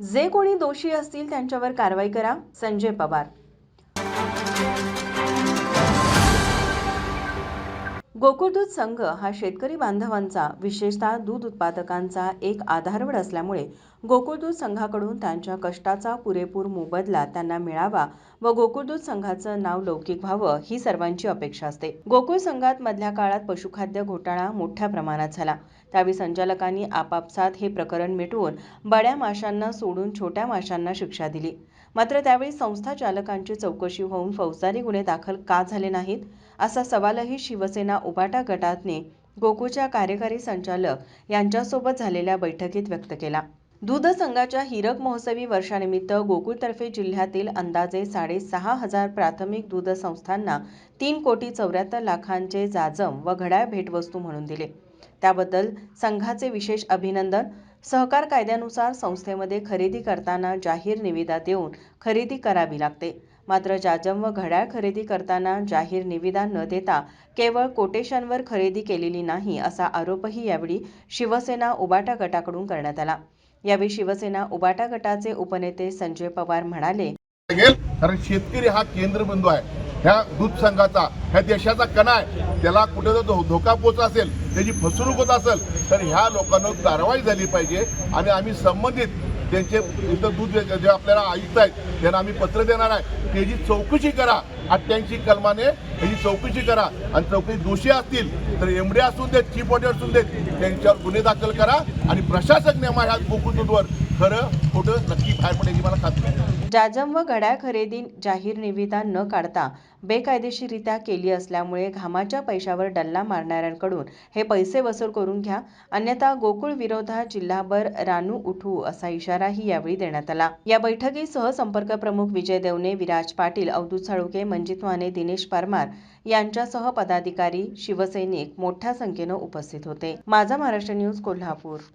जे कोणी दोषी असतील त्यांच्यावर कारवाई करा. संजय पवार. गोकुळ दूध संघ हा शेतकरी बांधवांचा विशेषतः दूध उत्पादकांचा एक आधारवड असल्यामुळे गोकुळ दूध संघाकडून त्यांच्या कष्टाचा पुरेपूर मोबदला त्यांना मिळावा व गोकुळ दूध संघाचं नाव लौकिक व्हावं ही सर्वांची अपेक्षा असते. गोकुळ संघात मधल्या काळात पशुखाद्य घोटाळा मोठ्या प्रमाणात झाला. त्यावेळी संचालकांनी आपापसात हे प्रकरण मिटवून बड्या माशांना सोडून छोट्या माशांना शिक्षा दिली. मात्र त्यावेळी संस्था चालकांची चौकशी होऊन फौजदारी गुन्हे दाखल का झाले नाहीत असा सवालही शिवसेना उबाटा गटाने गोकुच्या कार्यकारी संचालक यांच्यासोबत झालेल्या बैठकीत व्यक्त केला. दूध संघाच्या हिरक महोत्सवी वर्षानिमित्त गोकुळतर्फे जिल्ह्यातील अंदाजे साडेसहा हजार प्राथमिक दूध संस्थांना तीन कोटी चौऱ्याहत्तर लाखांचे जाजम व घड्याळ भेटवस्तू म्हणून दिले. त्याबद्दल संघाचे विशेष अभिनंदन सहकार कायद्यानुसार संस्थेमध्ये खरेदी करताना जाहीर निविदा देऊन खरेदी करावी लागते. मात्र जाजम व घड्याळ खरेदी करताना जाहीर निविदा न देता केवळ कोटेशनवर खरेदी केलेली नाही असा आरोपही यावेळी शिवसेना उबाटा गटाकडून करण्यात आला. यावेळी शिवसेना उबाटा गटाचे उपनेते संजय पवार म्हणाले कारण शेतकरी हा केंद्रबिंदू आहे. ह्या दूध संघाचा ह्या देशाचा कणा आहे. त्याला कुठे जर धो- धोका पोचला असेल त्याची फसवणूक होत असेल तर ह्या लोकांना कारवाई झाली पाहिजे. आणि आम्ही संबंधित त्यांचे इथं दूध जे जे आपल्याला आयुक्त आहेत त्यांना आम्ही पत्र देणार आहे. त्याची चौकशी करा. अठ्ठ्याऐंशी कलमाने त्याची चौकशी करा. आणि चौकशी दोषी असतील तर एमडी असून देत चीफ ऑडिटर असून देत त्यांच्यावर गुन्हे दाखल करा. आणि प्रशासक नेमा ह्या गोकुळ दूधवर खरं खोटं नक्की बाहेर पडायची मला खात्री जाजम व घड्याळ खरेदी जाहीर निविदा न काढता बेकायदेशीरित्या केली असल्यामुळे घामाच्या पैशावर डल्ला मारणाऱ्यांकडून हे पैसे वसूल करून घ्या. अन्यथा गोकुळ विरोधात जिल्हाभर रानू उठू असा इशाराही यावेळी देण्यात आला. या बैठकीत सहसंपर्क प्रमुख विजय देवने विराज पाटील अवधूत साळुके मंजित माने दिनेश परमार यांच्यासह पदाधिकारी शिवसैनिक मोठ्या संख्येनं उपस्थित होते. माझा महाराष्ट्र न्यूज कोल्हापूर.